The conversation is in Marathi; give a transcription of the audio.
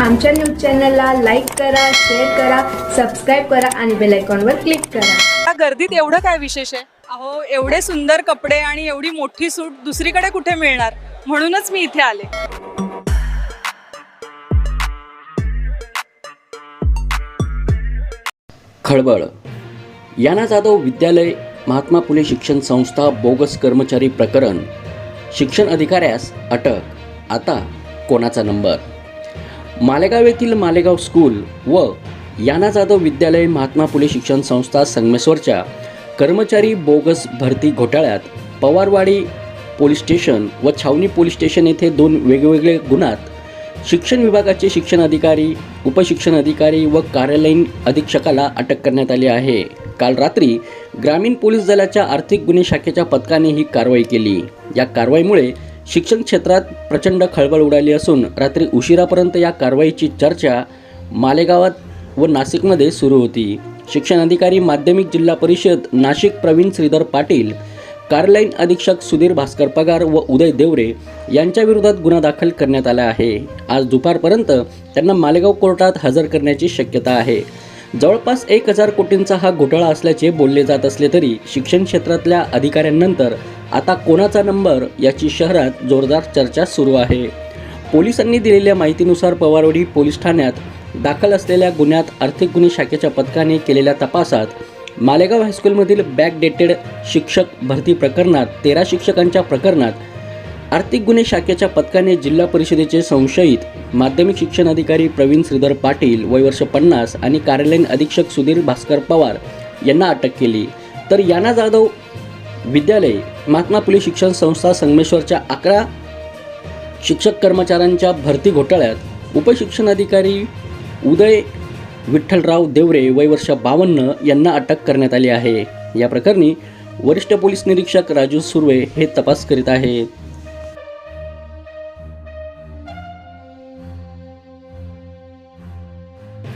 आमच्या न्यूज चॅनलला लाईक करा शेअर करा सबस्क्राईब करा आणि बेल आयकॉनवर क्लिक करा. या गर्दीत एवढं काय विशेष आहे? अहो एवढे सुंदर कपडे आणि एवढी मोठी सूट दुसरीकडे कुठे मिळणार? म्हणूनच मी इथे आले. खळबळ. याना जाधव विद्यालय महात्मा फुले शिक्षण संस्था बोगस कर्मचारी प्रकरण शिक्षण अधिकाऱ्यास अटक. आता कोणाचा नंबर? मालेगाव येथील मालेगाव स्कूल व याना जाधव विद्यालय महात्मा फुले शिक्षण संस्था संगमेश्वरच्या कर्मचारी बोगस भरती घोटाळ्यात पवारवाडी पोलीस स्टेशन व छावणी पोलीस स्टेशन येथे दोन वेगवेगळे गुन्ह्यात शिक्षण विभागाचे शिक्षण अधिकारी उपशिक्षण अधिकारी व कार्यालयीन अधीक्षकाला अटक करण्यात आली आहे. काल रात्री ग्रामीण पोलीस दलाच्या आर्थिक गुन्हे शाखेच्या पथकाने ही कारवाई केली. या कारवाईमुळे शिक्षण क्षेत्रात प्रचंड खळबळ उडाली असून रात्री उशिरापर्यंत या कारवाईची चर्चा मालेगावात व नाशिकमध्ये सुरू होती. शिक्षण अधिकारी माध्यमिक जिल्हा परिषद नाशिक प्रवीण श्रीधर पाटील कार्यालयीन अधीक्षक सुधीर भास्कर पगार व उदय देवरे यांच्या विरोधात गुन्हा दाखल करण्यात आला आहे. आज दुपारपर्यंत त्यांना मालेगाव कोर्टात हजर करण्याची शक्यता आहे. जवळपास एक हजार कोटींचा हा घोटाळा असल्याचे बोलले जात असले तरी शिक्षण क्षेत्रातल्या अधिकाऱ्यांनंतर आता कोणाचा नंबर याची शहरात जोरदार चर्चा सुरू आहे. पोलिसांनी दिलेल्या माहितीनुसार पवारवडी पोलीस ठाण्यात दाखल असलेल्या गुन्ह्यात आर्थिक गुन्हे शाखेच्या पथकाने केलेल्या तपासात मालेगाव हायस्कूलमधील बॅक डेटेड शिक्षक भरती प्रकरणात तेरा शिक्षकांच्या प्रकरणात आर्थिक गुन्हे शाखेच्या पथकाने जिल्हा परिषदेचे संशयित माध्यमिक शिक्षण अधिकारी प्रवीण श्रीधर पाटील वयवर्ष पन्नास आणि कार्यालयीन अधीक्षक सुधीर भास्कर पवार यांना अटक केली. तर याना जाधव विद्यालय महात्मा फुले शिक्षण संस्था संगमेश्वरच्या अकरा शिक्षक कर्मचाऱ्यांच्या भरती घोटाळ्यात उपशिक्षण अधिकारी उदय विठ्ठलराव देवरे वय वर्ष बावन्न यांना अटक करण्यात आली आहे. या प्रकरणी वरिष्ठ पोलीस निरीक्षक राजू सुर्वे हे तपास करीत आहेत.